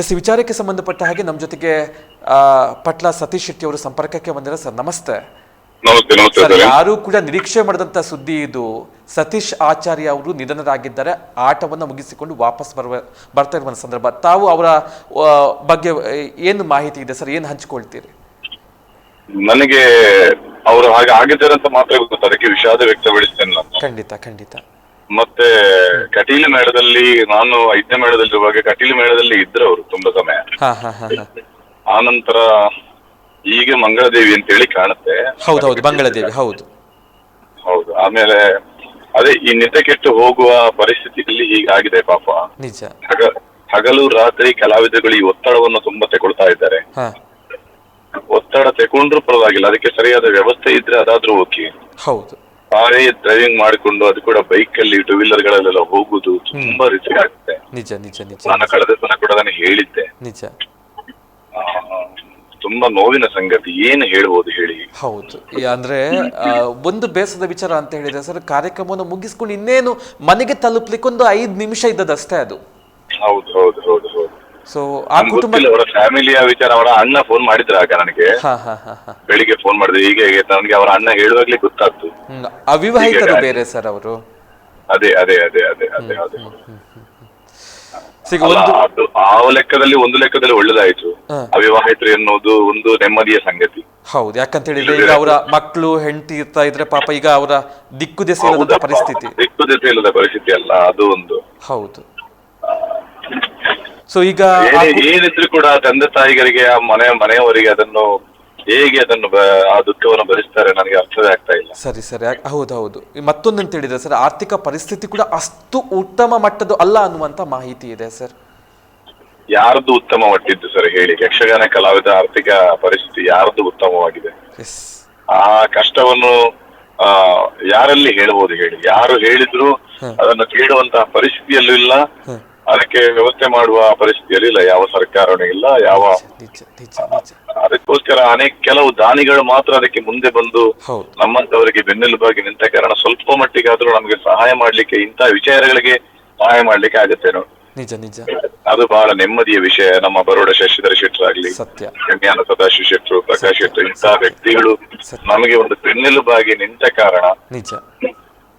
S ವಿಚಾರಕ್ಕೆ ಸಂಬಂಧಪಟ್ಟ ಹಾಗೆ ನಮ್ಮ ಜೊತೆಗೆ ಪಟ್ಲ ಸತೀಶ್ ಶೆಟ್ಟಿ ಅವರು ಸಂಪರ್ಕಕ್ಕೆ ಬಂದಿರ ಸರ್ ನಮಸ್ತೆ. ಸರ್ ಯಾರು ಕೂಡ ನಿರೀಕ್ಷೆ ಮಾಡಿದಂತ ಸುದ್ದಿ ಇದು. ಸತೀಶ್ ಆಚಾರ್ಯ ಅವರು ನಿಧನರಾಗಿದ್ದಾರೆ. ಆಟವನ್ನು ಮುಗಿಸಿಕೊಂಡು ವಾಪಸ್ ಬರುವ ಬರ್ತಾ ಇರುವ ಸಂದರ್ಭ. ತಾವು ಅವರ ಬಗ್ಗೆ ಏನು ಮಾಹಿತಿ ಇದೆ? ಸರ್ ಏನು ಹಂಚಿಕೊಳ್ತೀರಿ? ನನಗೆ ಅವರು ಹಾಗೆ ಆಗಿದ್ದಾರೆ ಅಂತ ಮಾತ್ರ ಗೊತ್ತು ಅದಕ್ಕೆ ವಿಷಾದ ವ್ಯಕ್ತಪಡಿಸ್ತೇನೆ ಖಂಡಿತ ಖಂಡಿತ. ಮತ್ತೆ ಕಟೀಲು ಮೇಳದಲ್ಲಿ ನಾನು ಐದನೇ ಮೇಳದಲ್ಲಿರುವಾಗ ಕಟೀಲು ಮೇಳದಲ್ಲಿ ಇದ್ರು ಅವರು ತುಂಬಾ ಸಮಯ. ಹಾ ಹಾ ಹಾ ಹಾ. ಆನಂತರ ಈಗ ಮಂಗಳದೇವಿ ಅಂತ ಹೇಳಿ ಕಾಣುತ್ತೆ. ಹೌದು ಹೌದು ಬಂಗಳದೇವಿ ಹೌದು. ಹೌದು ಆಮೇಲೆ ಅದೇ ಈ ನಿದ್ದೆ ಕೆಟ್ಟು ಹೋಗುವ ಪರಿಸ್ಥಿತಿಯಲ್ಲಿ ಹೀಗಾಗಿದೆ ಪಾಪ. ನಿಜ. ಹಗ- ಹಗಲು ರಾತ್ರಿ ಕಲಾವಿದಗಳು ಈ ಒತ್ತಡವನ್ನು ತುಂಬಾ ತಗೊಳ್ತಾ ಇದ್ದಾರೆ. ಹಾ. ಒತ್ತಡ ತೆಕೊಂಡ್ರು ಪರವಾಗಿಲ್ಲ ಅದಕ್ಕೆ ಸರಿಯಾದ ವ್ಯವಸ್ಥೆ ಇದ್ರೆ ಅದಾದ್ರೂ ಓಕೆ. ಹೌದು. ತಾವೇ ಡ್ರೈವಿಂಗ್ ಮಾಡಿಕೊಂಡು ಅದು ಕೂಡ ಬೈಕ್ ಅಲ್ಲಿ ಟೂ ವೀಲರ್ ಗಳಲ್ಲೆಲ್ಲ ಹೋಗುದು ತುಂಬಾ ರಿಸ್ಕ್ ಆಗುತ್ತೆ ನಿಜ ನಿಜ ನಿಜ. ನಾನು ಕಳೆದ ಸಲ ಕೂಡ ನಾನು ಹೇಳಿದ್ದೆ. ನಿಜ. ಆ, ತುಂಬಾ ನೋವಿನ ಸಂಗತಿ ಏನು ಹೇಳ್ಬೋದು ಹೇಳಿ. ಹೌದು. ಈ ಅಂದ್ರೆ ಆ, ಒಂದು ಬೇಸದ ವಿಚಾರ ಅಂತ ಹೇಳಿದ್ರೆ ಸರ್ ಕಾರ್ಯಕ್ರಮವನ್ನು ಮುಗಿಸ್ಕೊಂಡು ಇನ್ನೇನು ಮನೆಗೆ ತಲುಪ್ಲಿಕ್ಕೆ ಒಂದು ಐದು ನಿಮಿಷ ಇದ್ದದಷ್ಟೇ ಅದು. ಹೌದು ಹೌದು ಹೌದು ಹೌದು. ಸೊ ಆ ಕುಟುಂಬ ಅವರ ಫ್ಯಾಮಿಲಿಯ ವಿಚಾರ ಅವರ ಅಣ್ಣ ಫೋನ್ ಮಾಡಿದ್ರ ಆಗ ನನಗೆ? ಬೆಳಿಗ್ಗೆ ಫೋನ್ ಮಾಡಿದ್ರು ಹೀಗೆ ನನಗೆ ಅವರ ಅಣ್ಣ ಹೇಳುವಾಗ್ಲೇ ಗೊತ್ತಾಗ್ತು. ಅವಿವಾಹಿತರು ಬೇರೆ ಸರ್ ಅವರು. ಅದೇ ಅದೇ ಅದೇ ಅದೇ ಅದೇ ಅದೇ. ಆ ಲೆಕ್ಕದಲ್ಲಿ ಒಂದು ಲೆಕ್ಕದಲ್ಲಿ ಒಳ್ಳೇದಾಯ್ತು. ಅವಿವಾಹಿತರು ಎನ್ನುವುದು ಒಂದು ನೆಮ್ಮದಿಯ ಸಂಗತಿ. ಹೌದು ಯಾಕಂತ ಹೇಳಿದ್ರೆ ಈಗ ಅವರ ಮಕ್ಕಳು ಹೆಂಡತಿ ಇರ್ತಾ ಇದ್ರೆ ಪಾಪ ಈಗ ಅವರ ದಿಕ್ಕು ದೆಸೆ ಇಲ್ಲದಂತ ಪರಿಸ್ಥಿತಿ. ದಿಕ್ಕು ದಿಸೆ ಇಲ್ಲದ ಪರಿಸ್ಥಿತಿ ಅಲ್ಲ ಅದು ಒಂದು. ಹೌದು. ಸೊ ಈಗ ಆ ಏನೇ- ಕು- ಏನಿದ್ರು ಕೂಡ ತಂದೆ ತಾಯಿಗಳಿಗೆ ಆ ಮನೆ ಮನೆಯವರಿಗೆ ಅದನ್ನು ಹೇಗೆ ಅದನ್ನು ಬ- ಆ ದುಃಖವನ್ನು ಭರಿಸ್ತಾರೆ ನನಗೆ ಅರ್ಥವೇ ಆಗ್ತಾ ಇಲ್ಲ. ಸರಿ ಸರಿ. ಹೌದು ಹೌದು ಈ ಮತ್ತೊಂದು ಅಂತ ಹೇಳಿದ್ರೆ ಸರ್ ಆರ್ಥಿಕ ಪರಿಸ್ಥಿತಿ ಕೂಡ ಅಷ್ಟು ಉತ್ತಮ ಮಟ್ಟದ್ದು ಅಲ್ಲ ಅನ್ನುವಂತ ಮಾಹಿತಿ ಇದೆ ಸರ್. ಯಾರ್ದು ಉತ್ತಮ ಮಟ್ಟಿದ್ದು ಸರ್ ಹೇಳಿ ಯಕ್ಷಗಾನ ಕಲಾವಿದ ಆರ್ಥಿಕ ಪರಿಸ್ಥಿತಿ ಯಾರ್ದು ಉತ್ತಮವಾಗಿದೆ? ಎಸ್ ಆ ಕಷ್ಟವನ್ನು ಆ ಯಾರಲ್ಲಿ ಹೇಳ್ಬೋದು ಹೇಳಿ? ಯಾರು ಹೇಳಿದ್ರು ಅದನ್ನು ಕೇಳುವಂತಹ ಪರಿಸ್ಥಿತಿಯಲ್ಲೂ ಇಲ್ಲ. ಅದಕ್ಕೆ ವ್ಯವಸ್ಥೆ ಮಾಡುವ ಪರಿಸ್ಥಿತಿಯಲ್ಲಿ ಇಲ್ಲ. ಯಾವ ಸರ್ಕಾರನೂ ಇಲ್ಲ. ಯಾವ ಅದಕ್ಕೋಸ್ಕರ ಅನೇಕ ಕೆಲವು ದಾನಿಗಳು ಮಾತ್ರ ಅದಕ್ಕೆ ಮುಂದೆ ಬಂದು ನಮ್ಮಂತವರಿಗೆ ಬೆನ್ನೆಲುಬಾಗಿ ನಿಂತ ಕಾರಣ ಸ್ವಲ್ಪ ಮಟ್ಟಿಗಾದ್ರೂ ನಮಗೆ ಸಹಾಯ ಮಾಡ್ಲಿಕ್ಕೆ ಇಂತಹ ವಿಚಾರಗಳಿಗೆ ಸಹಾಯ ಮಾಡ್ಲಿಕ್ಕೆ ಆಗುತ್ತೆ ನೋಡಿ. ನಿಜ ನಿಜ. ಅದು ಬಹಳ ನೆಮ್ಮದಿಯ ವಿಷಯ. ನಮ್ಮ ಬರೋಡ ಶಶಿಧರ ಶೆಟ್ಟರಾಗ್ಲಿ ಆಗ್ಲಿ ಕಣ್ಯಾನ ಸದಾಶಿವ ಶೆಟ್ಟರು ಪ್ರಕಾಶ್ ಶೆಟ್ಟರು ಇಂತಹ ವ್ಯಕ್ತಿಗಳು ನಮಗೆ ಒಂದು ಬೆನ್ನೆಲುಬಾಗಿ ನಿಂತ ಕಾರಣ ನಿಜ.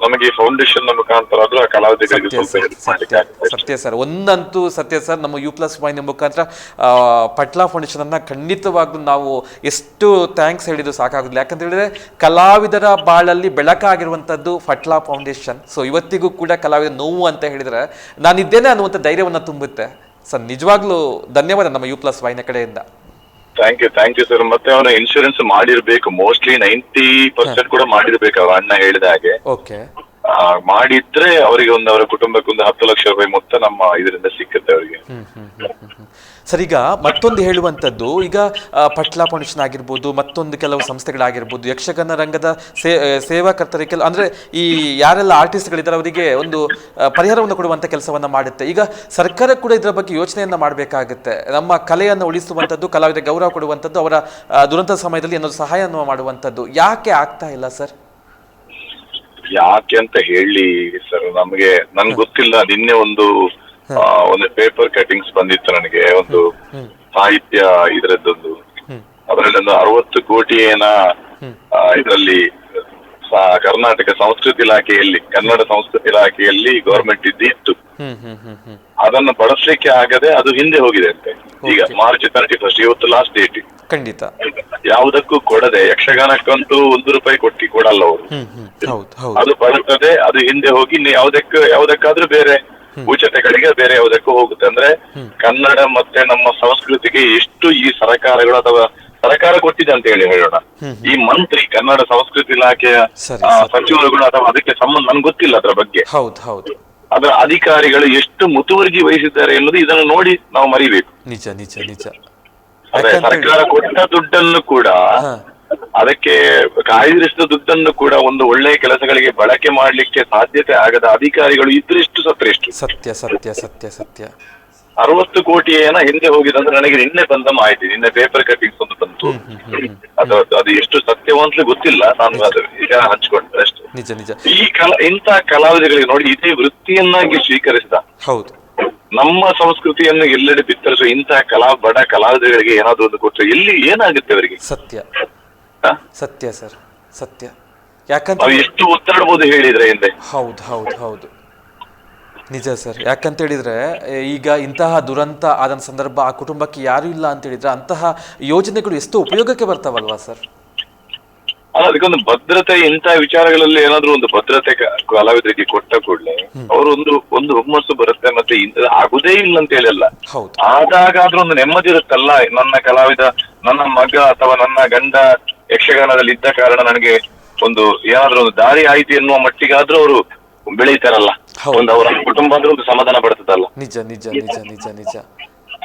ನಮಗೆ ಫೌಂಡೇಶನ್ ಮುಖಾಂತರ ಕಲಾವಿದರಿಗೆ ಸತ್ಯ ಸತ್ಯ ಸರ್. ಒಂದಂತೂ ಸತ್ಯ ಸರ್ ನಮ್ಮ ಯು ಪ್ಲಸ್ ವಾಹಿನಿ ಮುಖಾಂತರ ಪಟ್ಲಾ ಫೌಂಡೇಶನ್ ಅನ್ನ ಖಂಡಿತವಾಗ್ಲೂ ನಾವು ಎಷ್ಟು ಥ್ಯಾಂಕ್ಸ್ ಹೇಳಿದ್ರು ಸಾಕಾಗುದಿಲ್ಲ. ಯಾಕಂತ ಹೇಳಿದ್ರೆ ಕಲಾವಿದರ ಬಾಳಲ್ಲಿ ಬೆಳಕಾಗಿರುವಂತದ್ದು ಫಟ್ಲಾ ಫೌಂಡೇಶನ್ ಸೊ ಇವತ್ತಿಗೂ ಕೂಡ ಕಲಾವಿದ ನೋವು ಅಂತ ಹೇಳಿದ್ರೆ ನಾನಿದ್ದೇನೆ ಅನ್ನುವಂಥ ಧೈರ್ಯವನ್ನ ತುಂಬುತ್ತೆ. ಸರ್ ನಿಜವಾಗ್ಲೂ ಧನ್ಯವಾದ ನಮ್ಮ ಯು ಪ್ಲಸ್ ವಾಹಿನಿ ಕಡೆಯಿಂದ. Thank you thank you sir ಮತ್ತೆ ಅವನ ಇನ್ಶೂರೆನ್ಸ್ ಮಾಡಿರ್ಬೇಕು. ಮೋಸ್ಟ್ಲಿ ನೈಂಟಿ ಪರ್ಸೆಂಟ್ ಕೂಡ ಮಾಡಿರ್ಬೇಕು ಅವ್ರ ಅಣ್ಣ ಹೇಳಿದ ಹಾಗೆ. ಓಕೆ ಆ, ಮಾಡಿದ್ರೆ ಅವರಿಗೆ ಒಂದು ಅವರ ಕುಟುಂಬಕ್ಕೆ ಒಂದು ಹತ್ತು ಲಕ್ಷ ರೂಪಾಯಿ ಮೊತ್ತ ನಮ್ಮ ಇದರಿಂದ ಸಿಕ್ಕುತ್ತೆ ಅವರಿಗೆ. ಹ್ಮ್, ಹ್ಮ್, ಹ್ಮ್, ಹ್ಮ್, ಹ್ಮ್. ಸರ್, ಈಗ ಮತ್ತೊಂದು ಹೇಳುವಂಥದ್ದು. ಈಗ ಪಟ್ಲಾ ಫೌಂಡೇಶನ್ ಆಗಿರ್ಬೋದು, ಮತ್ತೊಂದು ಕೆಲವು ಸಂಸ್ಥೆಗಳಾಗಿರ್ಬೋದು, ಯಕ್ಷಗಾನ ರಂಗದ ಸೇ ಅಂದ್ರೆ ಕೆಲ, ಅಂದರೆ ಈ ಯಾರೆಲ್ಲ ಆರ್ಟಿಸ್ಟ್ಗಳಿದ್ದಾರೆ, ಅವರಿಗೆ ಒಂದು ಪರಿಹಾರವನ್ನು ಕೊಡುವಂಥ ಕೆಲಸವನ್ನು ಮಾಡುತ್ತೆ. ಈಗ ಸರ್ಕಾರ ಕೂಡ ಇದರ ಬಗ್ಗೆ ಯೋಚನೆಯನ್ನು ಮಾಡಬೇಕಾಗುತ್ತೆ. ನಮ್ಮ ಕಲೆಯನ್ನು ಉಳಿಸುವಂಥದ್ದು, ಕಲಾವಿದ ಗೌರವ ಕೊಡುವಂಥದ್ದು, ಅವರ ದುರಂತ ಸಮಯದಲ್ಲಿ ಏನಾದರೂ ಸಹಾಯವನ್ನು ಮಾಡುವಂಥದ್ದು. ಯಾಕೆ ಆಗ್ತಾ ಇಲ್ಲ, ಸರ್? ಯಾಕೆ ಅಂತ ಹೇಳಿ, ಸರ್, ನಮಗೆ, ನನ್ಗೆ ಗೊತ್ತಿಲ್ಲ. ನಿನ್ನೆ ಒಂದು ಒಂದು ಪೇಪರ್ ಕಟಿಂಗ್ಸ್ ಬಂದಿತ್ತು ನನಗೆ ಒಂದು ಸಾಹಿತ್ಯ ಇದರದ್ದೊಂದು. ಅದರಲ್ಲಿ ಒಂದು ಅರವತ್ತು ಕೋಟಿ ಏನ ಇದರಲ್ಲಿ ಕರ್ನಾಟಕ ಸಂಸ್ಕೃತಿ ಇಲಾಖೆಯಲ್ಲಿ ಕನ್ನಡ ಸಂಸ್ಕೃತಿ ಇಲಾಖೆಯಲ್ಲಿ ಗವರ್ಮೆಂಟ್ ಇದ್ದಿತ್ತು. ಅದನ್ನು ಬಳಸಲಿಕ್ಕೆ ಆಗದೆ ಅದು ಹಿಂದೆ ಹೋಗಿದೆ ಅಂತೆ. ಈಗ ಮಾರ್ಚ್ ತರ್ಟಿ ಫಸ್ಟ್ ಇವತ್ತು ಲಾಸ್ಟ್ ಡೇಟ್ ಖಂಡಿತ. ಯಾವುದಕ್ಕೂ ಕೊಡದೆ ಯಕ್ಷಗಾನಕ್ಕಂತೂ ಒಂದು ರೂಪಾಯಿ ಕೊಟ್ಟಿ ಕೊಡಲ್ಲ ಅವರು. ಅದು ಬಳಸದೆ ಅದು ಹಿಂದೆ ಹೋಗಿ ಯಾವುದಕ್ಕೆ ಯಾವ್ದಕ್ಕಾದ್ರೂ ಬೇರೆ ಉಚಿತಗಳಿಗೆ ಬೇರೆ ಯಾವುದಕ್ಕೂ ಹೋಗುತ್ತೆ. ಅಂದ್ರೆ ಕನ್ನಡ ಮತ್ತೆ ನಮ್ಮ ಸಂಸ್ಕೃತಿಗೆ ಎಷ್ಟು ಈ ಸರ್ಕಾರಗಳು ಅಥವಾ ಸರ್ಕಾರ ಕೊಟ್ಟಿದೆ ಅಂತ ಹೇಳಿ ಹೇಳೋಣ. ಈ ಮಂತ್ರಿ ಕನ್ನಡ ಸಂಸ್ಕೃತಿ ಇಲಾಖೆಯ ಸಚಿವರುಗಳು ಅಥವಾ ಅದಕ್ಕೆ ಸಂಬಂಧ ನನ್ಗೆ ಗೊತ್ತಿಲ್ಲ ಅದರ ಬಗ್ಗೆ. ಅದರ ಅಧಿಕಾರಿಗಳು ಎಷ್ಟು ಮುತುವರ್ಜಿ ವಹಿಸಿದ್ದಾರೆ ಎನ್ನುವುದು ಇದನ್ನು ನೋಡಿ ನಾವು ಮರಿಬೇಕು. ನಿಜ ನಿಜ ನಿಜ. ಸರ್ಕಾರ ಕೊಟ್ಟ ದುಡ್ಡನ್ನು ಕೂಡ. ಅದಕ್ಕೆ ಕಾಯ್ದಿರಿಸಿದ ದುಡ್ಡನ್ನು ಕೂಡ ಒಂದು ಒಳ್ಳೆಯ ಕೆಲಸಗಳಿಗೆ ಬಳಕೆ ಮಾಡಲಿಕ್ಕೆ ಸಾಧ್ಯತೆ ಆಗದ ಅಧಿಕಾರಿಗಳು ಇದ್ರೆಷ್ಟು ಸತ್ರೆಷ್ಟು. ಸತ್ಯ ಸತ್ಯ ಸತ್ಯ ಸತ್ಯ. ಅರವತ್ತು ಕೋಟಿ ಏನ ಹಿಂದೆ ಹೋಗಿದೆ ಅಂದ್ರೆ ನನಗೆ ನಿನ್ನೆ ಬಂದ ಮಾಹಿತಿ ನಿನ್ನೆ ಪೇಪರ್ ಕಟ್ಟಿಂಗ್ಸ್ ಒಂದು ಬಂತು. ಅದು ಅದು ಎಷ್ಟು ಸತ್ಯವಂತಲೇ ಗೊತ್ತಿಲ್ಲ ನಾನು ಅದು ಈಗ ಹಂಚ್ಕೊಂಡೆ ಅಷ್ಟೇ. ನಿಜ ನಿಜ. ಈ ಕಲಾ ಇಂತಹ ಕಲಾವಿದರಿಗೆ ನೋಡಿ ಇದೇ ವೃತ್ತಿಯನ್ನಾಗಿ ಸ್ವೀಕರಿಸಿದ. ಹೌದು. ನಮ್ಮ ಸಂಸ್ಕೃತಿಯನ್ನು ಎಲ್ಲೆಡೆ ಬಿತ್ತರಿಸುವ ಇಂತಹ ಕಲಾ ಬಡ ಕಲಾವಿದರಿಗೆ ಏನಾದ್ರು ಒಂದು ಕೊಟ್ಟರೆ ಎಲ್ಲಿ ಏನಾಗುತ್ತೆ ಅವರಿಗೆ? ಸತ್ಯ? ಸತ್ಯ ಸರ್ ಸತ್ಯ. ಯಾಕಂತ ಎಷ್ಟು ಒತ್ತಾಡ್ಬೋದು ಹೇಳಿದ್ರೆ ಹಿಂದೆ? ಹೌದು ಹೌದು ಹೌದು. ನಿಜ ಸರ್. ಯಾಕಂತ ಹೇಳಿದ್ರೆ ಈಗ ಇಂತಹ ದುರಂತ ಆದ ಸಂದರ್ಭ ಆ ಕುಟುಂಬಕ್ಕೆ ಯಾರು ಇಲ್ಲ ಅಂತ ಹೇಳಿದ್ರೆ ಅಂತಹ ಯೋಜನೆಗಳು ಎಷ್ಟು ಉಪಯೋಗಕ್ಕೆ ಬರ್ತಾವಲ್ವಾ ಸರ್? ಅದಕ್ಕೊಂದು ಭದ್ರತೆ ಇಂತಹ ವಿಚಾರಗಳಲ್ಲಿ ಏನಾದ್ರೂ ಒಂದು ಭದ್ರತೆ ಕಲಾವಿದರಿಗೆ ಕೊಟ್ಟ ಕೂಡಲೇ ಅವರು ಒಂದು ಒಂದು ಹುಮ್ಮಸ್ಸು ಬರುತ್ತೆ ಮತ್ತೆ ಆಗುದೇ ಇಲ್ಲ ಅಂತ ಹೇಳಲ್ಲ. ಹೌದು. ಆದಾಗಾದ್ರೂ ಒಂದು ನೆಮ್ಮದಿ ಇರುತ್ತಲ್ಲ? ನನ್ನ ಕಲಾವಿದ ನನ್ನ ಮಗ ಅಥವಾ ನನ್ನ ಗಂಡ ಯಕ್ಷಗಾನದಲ್ಲಿ ಇದ್ದ ಕಾರಣ ನನಗೆ ಒಂದು ಏನಾದ್ರೂ ಒಂದು ದಾರಿ ಆಯ್ತು ಎನ್ನುವ ಮಟ್ಟಿಗಾದ್ರೂ ಅವರು ಬೆಳೀತಾರಲ್ಲ. ಒಂದು ಅವರ ಕುಟುಂಬ ಅಂದ್ರೆ ಒಂದು ಸಮಾಧಾನ ಪಡ್ತದಲ್ಲ. ನಿಜ ನಿಜ ನಿಜ ನಿಜ ನಿಜ.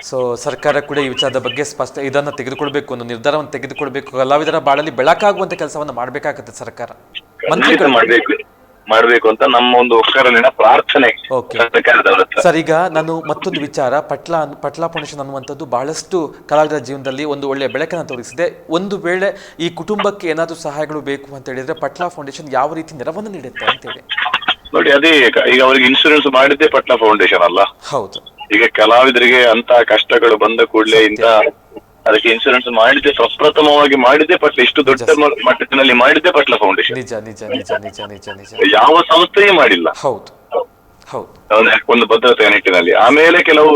ಸೊ ಸರ್ಕಾರ ಕೂಡ ಈ ವಿಚಾರದ ಬಗ್ಗೆ ಸ್ಪಷ್ಟ ಇದನ್ನ ತೆಗೆದುಕೊಳ್ಬೇಕು ಒಂದು ನಿರ್ಧಾರವನ್ನು ತೆಗೆದುಕೊಳ್ಬೇಕು. ಕಲಾವಿದರ ಬಾಳಲ್ಲಿ ಬೆಳಕಾಗುವಂತ ಕೆಲಸವನ್ನು ಮಾಡಬೇಕಾಗುತ್ತೆ ಸರ್ಕಾರ. ಮಾಡ್ಬೇಕು. ಮಾಡ್ಬೇಕು ಅಂತ ನಮ್ಮ ಒಂದು ಒಕ್ಕರಲಿನ ಪ್ರಾರ್ಥನೆ Okay. ಸರ್ಕಾರದವರ ಹತ್ರ. ಸರ್ ಈಗ ನಾನು ಮತ್ತೊಂದು ವಿಚಾರ ಪಟ್ಲ ಪಟ್ಲಾ ಪಟ್ಲ ಫೌಂಡೇಶನ್ ಅನ್ನುವಂಥದ್ದು ಬಹಳಷ್ಟು ಕಲಾವಿದರ ಜೀವನದಲ್ಲಿ ಒಂದು ಒಳ್ಳೆಯ ಬೆಳಕನ್ನು ತೋರಿಸಿದೆ ಒಂದು ವೇಳೆ ಈ ಕುಟುಂಬಕ್ಕೆ ಏನಾದರೂ ಸಹಾಯಗಳು ಬೇಕು ಅಂತ ಹೇಳಿದ್ರೆ ಪಟ್ಲಾ ಫೌಂಡೇಶನ್ ಯಾವ ರೀತಿ ನೆರವನ್ನು ನೀಡುತ್ತೆ ಅಂತೇಳಿ ನೋಡಿ ಅದೇ ಕ- ಈಗ ಅವರಿಗೆ ಇನ್ಶೂರೆನ್ಸ್ ಮಾಡಿದ್ದೆ ಪಟ್ಲಾ ಫೌಂಡೇಶನ್ ಅಲ್ಲ ಹೌದು ಈಗ ಕಲಾವಿದರಿಗೆ ಅಂತ ಕಷ್ಟಗಳು ಬಂದ ಕೂಡಲೇ ಇಂತ ಅದಕ್ಕೆ ಇನ್ಶೂರೆನ್ಸ್ ಮಾಡಿದ್ದೆ ಪ್ರಪ್ರಥಮವಾಗಿ ಮಾಡಿದ್ದೆ ಬಟ್ ಇಷ್ಟು ದೊಡ್ಡ ಮಟ್ಟದಲ್ಲಿ ಮಾಡಿದ್ದೆ ಪಟ್ಲ ಫೌಂಡೇಶನ್ ನಿಜ ನಿಜ ನಿಜ ನಿಜ ನಿಜ ನಿಜ. ಯಾವ ಸಂಸ್ಥೆಯೇ ಮಾಡಿಲ್ಲ. ಹೌದು. ಹೌದು. ಒಂದು ಭದ್ರತೆಯ ನಿಟ್ಟಿನಲ್ಲಿ? ಆಮೇಲೆ ಕೆಲವು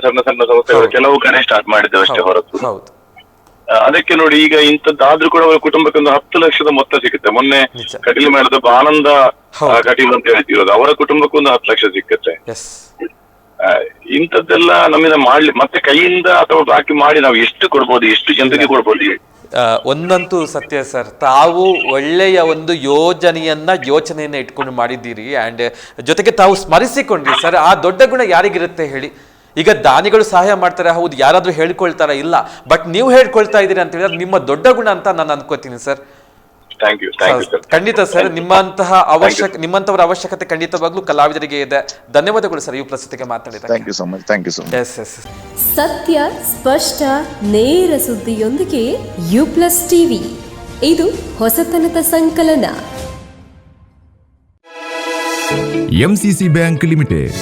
ಸಣ್ಣ ಸಣ್ಣ ಸಂಸ್ಥೆಗಳು ಕೆಲವು ಕಡೆ ಸ್ಟಾರ್ಟ್ ಮಾಡಿದ್ದೆ ಅಷ್ಟೇ ಹೊರತು. ಹೌದು. ಅದಕ್ಕೆ ನೋಡಿ ಈಗ ಇಂಥದ್ದಾದ್ರೂ ಕೂಡ ಅವರ ಕುಟುಂಬಕ್ಕೆ ಒಂದು ಹತ್ತು ಲಕ್ಷದ ಮೊತ್ತ ಸಿಗುತ್ತೆ. ಮೊನ್ನೆ. ಕಟೀಲು ಮಾಡಿದ ಆನಂದ. ಕಟೀಲು ಅಂತ ಹೇಳ್ತಿರೋದು ಅವರ ಕುಟುಂಬಕ್ಕೊಂದು ಹತ್ತು ಲಕ್ಷ ಸಿಕ್ಕತ್ತೆ. ಇಂಥದ್ದೆಲ್ಲ ನಮ್ಮಿಂದ ಮಾಡ್ಲಿ ಮತ್ತೆ ಕೈಯಿಂದ ಅಥವಾ ಬಾಕಿ ಮಾಡಿ ನಾವು ಎಷ್ಟು ಕೊಡ್ಬೋದು ಎಷ್ಟು ಜನರಿಗೆ ಕೊಡ್ಬೋದು? ಒಂದಂತೂ ಸತ್ಯ ಸರ್ ತಾವು ಒಳ್ಳೆಯ ಒಂದು ಯೋಜನೆಯನ್ನ ಯೋಚನೆಯನ್ನ ಇಟ್ಕೊಂಡು ಮಾಡಿದ್ದೀರಿ ಅಂಡ್ ಜೊತೆಗೆ ತಾವು ಸ್ಮರಿಸಿಕೊಂಡ್ರಿ ಸರ್ ಆ ದೊಡ್ಡ ಗುಣ ಯಾರಿಗಿರುತ್ತೆ ಹೇಳಿ? ಈಗ ದಾನಿಗಳು ಸಹಾಯ ಮಾಡ್ತಾರೆ ಹೌದು ಯಾರಾದ್ರೂ ಹೇಳ್ಕೊಳ್ತಾರ ಇಲ್ಲ? ಬಟ್ ನೀವು ಹೇಳ್ಕೊಳ್ತಾ ಇದ್ದೀರಿ ಅಂತ ಹೇಳಿದ್ರೆ ನಿಮ್ಮ ದೊಡ್ಡ ಗುಣ ಅಂತ ನಾನು ಅನ್ಕೋತೀನಿ sir. Thank you thank you sir ಖಂಡಿತ ಸರ್ ನಿಮ್ಮಂತಹ ಅವಶ್ಯಕ ನಿಮ್ಮಂತವರ ಅವಶ್ಯಕತೆ ಖಂಡಿತವಾಗ್ಲೂ ಕಲಾವಿದರಿಗೆ ಇದೆ. ಧನ್ಯವಾದಗಳು ಸರ್ ಈ ಪ್ರಸ್ತುತಿಗೆ ಮಾತಾಡಿದ thank you so much thank you so much yes yes ಸತ್ಯ ಸ್ಪಷ್ಟ ನೇರ ಸುದ್ದಿಯೊಂದಿಗೆ ಯು ಪ್ಲಸ್ ಟಿವಿ ಇದು ಹೊಸತನದ ಸಂಕಲನ. ಎಂಸಿಸಿ ಬ್ಯಾಂಕ್ ಲಿಮಿಟೆಡ್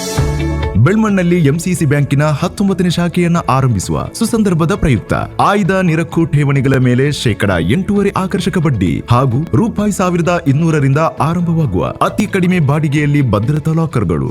ಬೆಳ್ಮಣ್ಣಲ್ಲಿ ಎಂಸಿಸಿ ಬ್ಯಾಂಕಿನ ಹತ್ತೊಂಬತ್ತನೇ ಶಾಖೆಯನ್ನು ಆರಂಭಿಸುವ ಸುಸಂದರ್ಭದ ಪ್ರಯುಕ್ತ ಆಯ್ದ ನಿರಕ್ಕು ಠೇವಣಿಗಳ ಮೇಲೆ ಶೇಕಡ ಎಂಟೂವರೆ ಆಕರ್ಷಕ ಬಡ್ಡಿ ಹಾಗೂ ರೂಪಾಯಿ ಸಾವಿರದ ಇನ್ನೂರರಿಂದ ಆರಂಭವಾಗುವ ಅತಿ ಕಡಿಮೆ ಬಾಡಿಗೆಯಲ್ಲಿ ಭದ್ರತಾ ಲಾಕರ್ಗಳು.